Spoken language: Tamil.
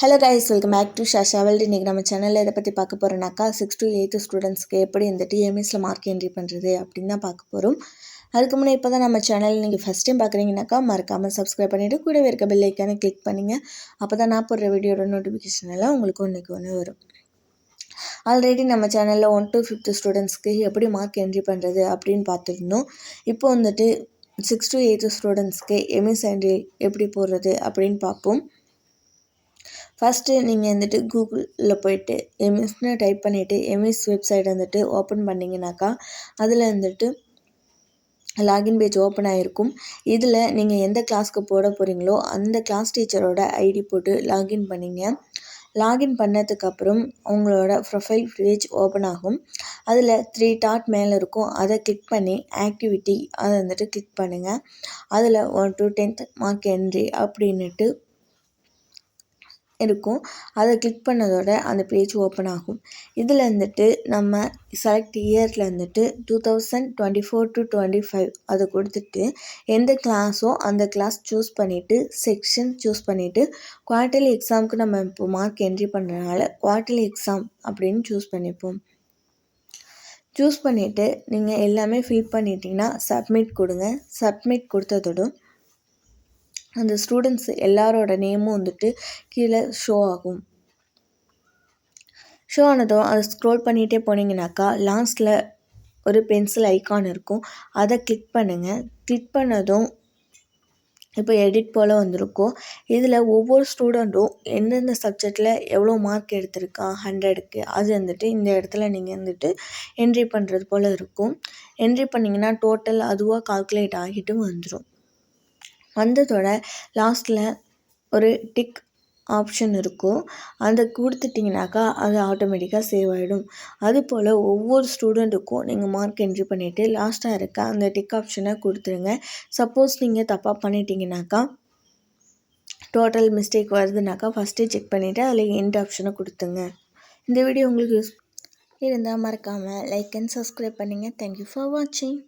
Hello guys welcome back to Shasha world இன்றைக்கி நம்ம சேனலில் இதை பற்றி பார்க்க போகிறோம்னாக்கா சிக்ஸ் டு எயித்து ஸ்டூடெண்ட்ஸ்க்கு எப்படி இந்த டிஎம்எஸில் மார்க் என்ட்ரி பண்ணுறது அப்படின்னு தான் பார்க்க போகிறோம் அதுக்கு முன்னே இப்போ தான் நம்ம சேனல் நீங்கள் ஃபஸ்ட் டைம் பார்க்குறீங்கனாக்கா மறக்காமல் சப்ஸ்கிரைப் பண்ணிவிட்டு கூடவே இருக்க பெல் கிளிக் பண்ணிங்க. அப்போ தான் நான் போடுற வீடியோட நோட்டிஃபிகேஷன் எல்லாம் உங்களுக்கு ஒன்றுக்கு ஒன்று வரும். ஆல்ரெடி நம்ம சேனலில் ஒன் டு ஃபிஃப்த்து ஸ்டூடெண்ட்ஸ்க்கு எப்படி மார்க் என்ட்ரி பண்ணுறது அப்படின்னு பார்த்துருந்தோம். இப்போ வந்துட்டு சிக்ஸ் டு எயித்து ஸ்டூடெண்ட்ஸ்க்கு எம்எஸ் என்ட்ரி எப்படி போடுறது அப்படின்னு பார்ப்போம். ஃபஸ்ட்டு நீங்கள் வந்துட்டு கூகுளில் போயிட்டு எம்எஸ்னு டைப் பண்ணிவிட்டு எம்எஸ் வெப்சைட் வந்துட்டு ஓப்பன் பண்ணிங்கனாக்கா அதில் வந்துட்டு லாகின் பேஜ் ஓப்பன் ஆகிருக்கும் இதில் நீங்கள் எந்த கிளாஸ்க்கு போட போகிறீங்களோ அந்த கிளாஸ் டீச்சரோட ஐடி போட்டு லாகின் பண்ணிங்க. லாகின் பண்ணதுக்கப்புறம் உங்களோட ப்ரொஃபைல் பேஜ் ஓப்பன் ஆகும். அதில் த்ரீ டாட் மேலே இருக்கும். அதை கிளிக் பண்ணி ஆக்டிவிட்டி அதை வந்துட்டு கிளிக் பண்ணுங்கள் அதில் one to tenth mark entry அப்படின்னுட்டு இருக்கும். அதை கிளிக் பண்ணதோட அந்த பேஜ் ஓப்பன் ஆகும். இதில் இருந்துட்டு நம்ம செலக்ட் இயரில் இருந்துட்டு two thousand twenty four to twenty five அதை கொடுத்துட்டு எந்த கிளாஸோ அந்த கிளாஸ் சூஸ் பண்ணிவிட்டு செக்ஷன் சூஸ் பண்ணிவிட்டு குவார்ட்டர்லி எக்ஸாமுக்கு நம்ம இப்போ மார்க் என்ட்ரி பண்ணுறதுனால குவார்ட்டர்லி எக்ஸாம் அப்படின்னு சூஸ் பண்ணிப்போம். சூஸ் பண்ணிவிட்டு நீங்கள் எல்லாமே ஃபில் பண்ணிட்டீங்கன்னா சப்மிட் கொடுங்க. சப்மிட் கொடுத்ததோடும் அந்த ஸ்டூடெண்ட்ஸ் எல்லாரோட நேமும் வந்துட்டு கீழே ஷோ ஆகும். ஷோ ஆனதும் அதை ஸ்க்ரோல் பண்ணிகிட்டே போனீங்கனாக்கா லாஸ்ட்டில் ஒரு பென்சில் ஐக்கான் இருக்கும். அதை கிளிக் பண்ணுங்கள் கிளிக் பண்ணதும் இப்போ எடிட் போல் வந்திருக்கும் இதில் ஒவ்வொரு ஸ்டூடெண்ட்டும் எந்தெந்த சப்ஜெக்டில் எவ்வளோ மார்க் எடுத்திருக்கா ஹண்ட்ரடுக்கு அது வந்துட்டு இந்த இடத்துல நீங்கள் வந்துட்டு என்ட்ரி பண்ணுறது போல் இருக்கும். என்ட்ரி பண்ணிங்கன்னா டோட்டல் அதுவாக கால்குலேட் ஆகிட்டு வந்துடும் வந்ததோட லாஸ்ட்டில் ஒரு டிக் ஆப்ஷன் இருக்கும். அதை கொடுத்துட்டிங்கனாக்கா அது ஆட்டோமேட்டிக்காக சேவ் ஆகிடும் அதுபோல் ஒவ்வொரு ஸ்டூடெண்ட்டுக்கும் நீங்கள் மார்க் என்ட்ரி பண்ணிவிட்டு லாஸ்ட்டாக இருக்க அந்த டிக் ஆப்ஷனை கொடுத்துருங்க. சப்போஸ் நீங்கள் தப்பாக பண்ணிட்டீங்கனாக்கா டோட்டல் மிஸ்டேக் வருதுனாக்கா ஃபஸ்ட்டே செக் பண்ணிவிட்டு அதில் எண்ட் ஆப்ஷனை கொடுத்துங்க இந்த வீடியோ உங்களுக்கு யூஸ் இருந்தால் மறக்காமல் லைக் அண்ட் சப்ஸ்கிரைப் பண்ணுங்கள் தேங்க்யூ ஃபார் வாட்சிங்